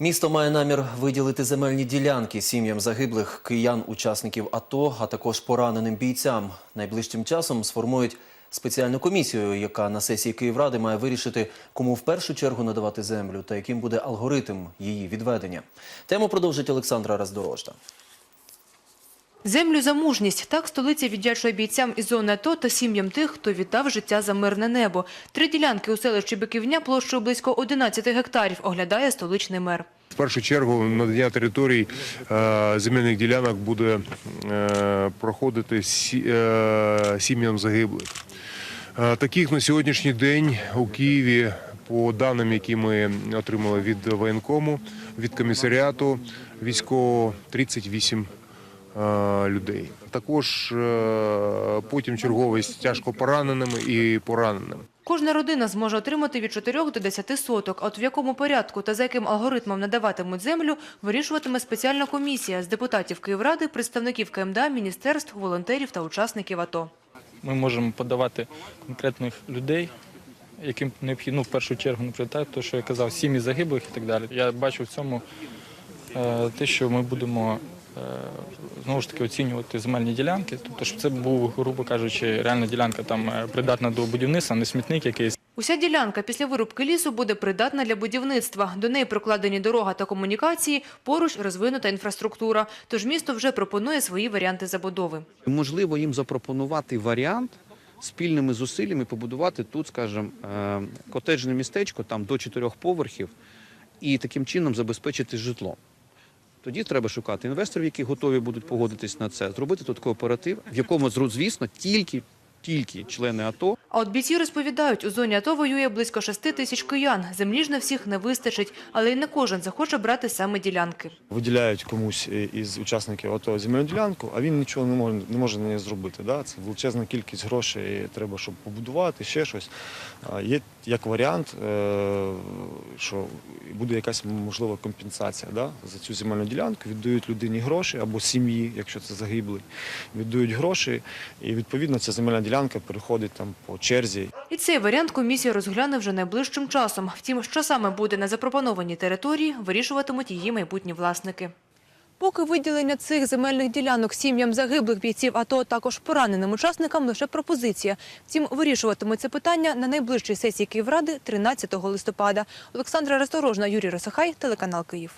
Місто має намір виділити земельні ділянки сім'ям загиблих киян, учасників АТО, а також пораненим бійцям. Найближчим часом сформують спеціальну комісію, яка на сесії Київради має вирішити, кому в першу чергу надавати землю та яким буде алгоритм її відведення. Тему продовжить Олександра Раздорожна. Землю за мужність. Так столиця віддячує бійцям із зони АТО та сім'ям тих, хто віддав життя за мирне небо. Три ділянки у селищі Биківня площею близько 11 гектарів оглядає столичний мер. В першу чергу надання територій е, земельних ділянок буде е, проходити е, сім'ям загиблих. Таких на сьогоднішній день у Києві, по даним, які ми отримали від воєнкому, від комісаріату військового, 38 е, людей. Також е, потім черговість тяжко пораненими і пораненими. Кожна родина зможе отримати від 4 до 10 соток. От в якому порядку та за яким алгоритмом надаватимуть землю, вирішуватиме спеціальна комісія з депутатів Київради, представників КМДА, міністерств, волонтерів та учасників АТО. Ми можемо подавати конкретних людей, яким необхідно ну, в першу чергу не прилітають, то що я казав, сім'ї загиблих і так далі. Я бачу в цьому е, те, що ми будемо е, знову ж таки оцінювати земельні ділянки, тобто, щоб це був, грубо кажучи, реальна ділянка там е, придатна до будівництва, не смітник якийсь. Уся ділянка після вирубки лісу буде придатна для будівництва. До неї прокладені дорога та комунікації, поруч розвинута інфраструктура. Тож місто вже пропонує свої варіанти забудови. Можливо, їм запропонувати варіант спільними зусиллями побудувати тут, скажімо, е, котеджне містечко там до чотирьох поверхів і таким чином забезпечити житло. Тоді треба шукати інвесторів, які готові будуть погодитись на це, зробити тут кооператив, в якому, звісно, тільки, тільки члени АТО А от бійці розповідають, у зоні АТО воює близько 6 тисяч киян. Землі ж на всіх не вистачить, але й не кожен захоче брати саме ділянки. виділяють комусь із учасників АТО земельну ділянку, а він нічого не може, не може на неї зробити. Да? Це величезна кількість грошей, треба, щоб побудувати, ще щось. Є як варіант, е, що буде якась можлива компенсація да? за цю земельну ділянку, віддають людині гроші або сім'ї, якщо це загиблий, віддають гроші, і відповідно ця земельна ділянка переходить там по черзі. І цей варіант комісія розгляне вже найближчим часом. Втім, що саме буде на запропонованій території, вирішуватимуть її майбутні власники. Поки виділення цих земельних ділянок сім'ям загиблих бійців АТО, також пораненим учасникам лише пропозиція. Втім, вирішуватимуть це питання на найближчій сесії Київради 13 листопада. Олександра Расторожна, Юрій Росахай, телеканал Київ.